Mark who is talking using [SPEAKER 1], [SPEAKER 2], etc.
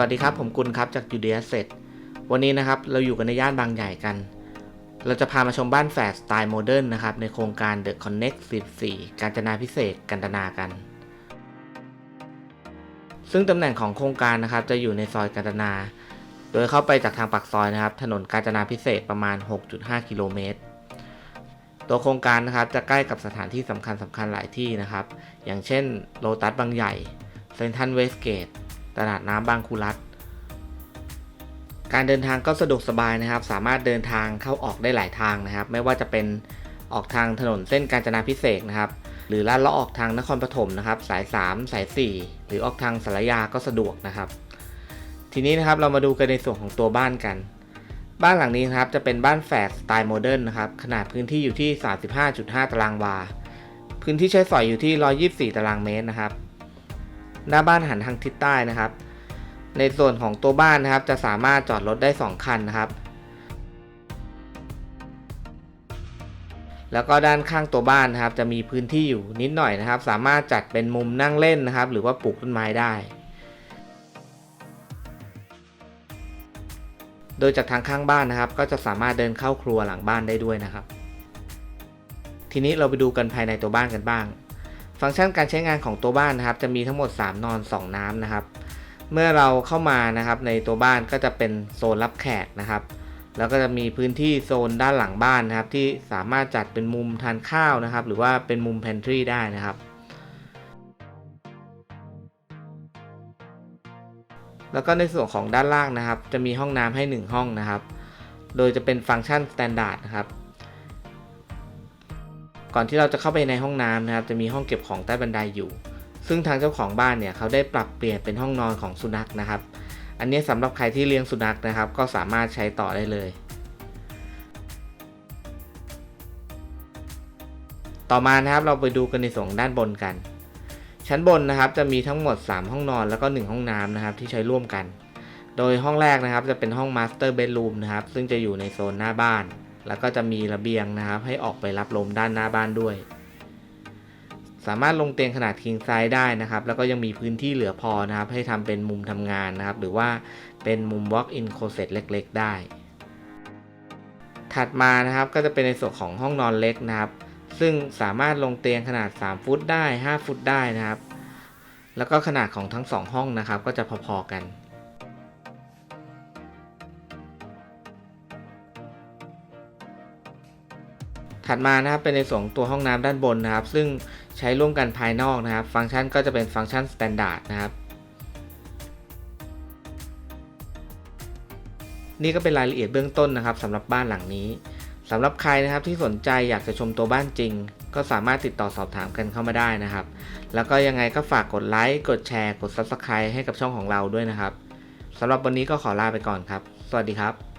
[SPEAKER 1] วัสดีครับผมกุลครับจากยูเดียเซตวันนี้นะครับเราอยู่กันในย่านบางใหญ่กัน เราจะพามาชมบ้านแฝดสไตล์โมเดิร์นนะครับในโครงการ The Connect 14 การจนาพิเศษกันตนากัน ซึ่งตำแหน่งของโครงการนะครับจะอยู่ในซอยกันตนา โดยเข้าไปจากทางปากซอยนะครับ ถนนกาญจนาพิเศษประมาณ 6.5 กิโลเมตร ตัวโครงการนะครับจะใกล้กับสถานที่สำคัญสำคัญหลายที่นะครับ อย่างเช่นโลตัสบางใหญ่เซนทันเวสเกต ตลาดน้ำบางคูรัตการเดินทางก็สะดวกสบายนะครับ สามารถเดินทางเข้าออกได้หลายทางนะครับ ไม่ว่าจะเป็นออกทางถนนเส้นกาญจนาพิเศษกนะครับ หรือลาดเลาะออกทางนครปฐมนะครับ สาย 3 สาย 4 หรือออกทางสารยาก็สะดวกนะครับ ทีนี้นะครับเรามาดูกันในส่วนของตัวบ้านกัน บ้านหลังนี้นะครับจะเป็นบ้านแฝดสไตล์โมเดิร์นนะครับ ขนาดพื้นที่อยู่ที่ 35.5 ตารางวา พื้นที่ใช้สอยอยู่ที่ 124 ตารางเมตรนะครับ หน้าบ้านหันทางทิศใต้นะครับ ในส่วนของตัวบ้านนะครับ จะสามารถจอดรถได้ 2 คันนะครับ แล้วก็ด้านข้างตัวบ้านนะครับ จะมีพื้นที่อยู่นิดหน่อยนะครับ สามารถจัดเป็นมุมนั่งเล่นนะครับ หรือว่าปลูกต้นไม้ได้โดยจากทางข้างบ้านนะครับ ก็จะสามารถเดินเข้าครัวหลังบ้านได้ด้วยนะครับ ทีนี้เราไปดูกันภายในตัวบ้านกันบ้าง ฟังก์ชันการใช้งานของตัวบ้านนะครับ จะมีทั้งหมด 3 นอน 2 น้ำนะครับ เมื่อเราเข้ามานะครับ ในตัวบ้านก็จะเป็นโซนรับแขกนะครับ แล้วก็จะมีพื้นที่โซนด้านหลังบ้านนะครับ ที่สามารถจัดเป็นมุมทานข้าวนะครับ หรือว่าเป็นมุม pantry ได้นะครับ แล้วก็ในส่วนของด้านล่างนะครับ จะมีห้องน้ำให้ 1 ห้องนะครับ โดยจะเป็นฟังก์ชัน standard นะครับ ก่อนที่เราจะเข้าไปในห้องน้ำนะครับ จะมีห้องเก็บของใต้บันไดอยู่ ซึ่งทางเจ้าของบ้านเนี่ยเขาได้ปรับเปลี่ยนเป็นห้องนอนของสุนัขนะครับ อันนี้สำหรับใครที่เลี้ยงสุนัขนะครับ ก็สามารถใช้ต่อได้เลย ต่อมานะครับเราไปดูกันในส่วนด้านบนกัน ชั้นบนนะครับจะมีทั้งหมด 3 ห้องนอนแล้วก็ 1 ห้องน้ำนะครับ ที่ใช้ร่วมกัน โดยห้องแรกนะครับจะเป็นห้อง Master Bedroom นะครับ ซึ่งจะอยู่ในโซนหน้าบ้าน แล้วก็จะมีระเบียงนะครับ ให้ออกไปรับลมด้านหน้าบ้านด้วย สามารถลงเตียงขนาด king size ได้นะครับ แล้วก็ยังมีพื้นที่เหลือพอนะครับ ให้ทำเป็นมุมทำงานนะครับ หรือว่าเป็นมุม walk in closet เล็ก ๆ ได้ ถัดมานะครับก็จะเป็นในส่วนของห้องนอนเล็กนะครับ ซึ่งสามารถลงเตียงขนาด 3 ฟุตได้ 5 ฟุตได้นะครับ แล้วก็ขนาดของทั้ง 2 ห้องนะครับ ก็จะพอๆกัน ถัดมานะครับเป็นในส่วนตัวห้องน้ำด้านบนนะครับ ซึ่งใช้ร่วมกันภายนอกนะครับ ฟังก์ชันก็จะเป็นฟังก์ชันสแตนดาร์ดนะครับนี่ก็เป็นรายละเอียดเบื้องต้นนะครับสำหรับบ้านหลังนี้สำหรับใครนะครับที่สนใจอยากจะชมตัวบ้านจริง ก็สามารถติดต่อสอบถามกันเข้ามาได้นะครับ แล้วก็ยังไงก็ฝากกดไลค์กดแชร์ กด Subscribe ให้กับช่องของเราด้วยนะครับสำหรับวันนี้ก็ขอลาไปก่อนครับ สวัสดีครับ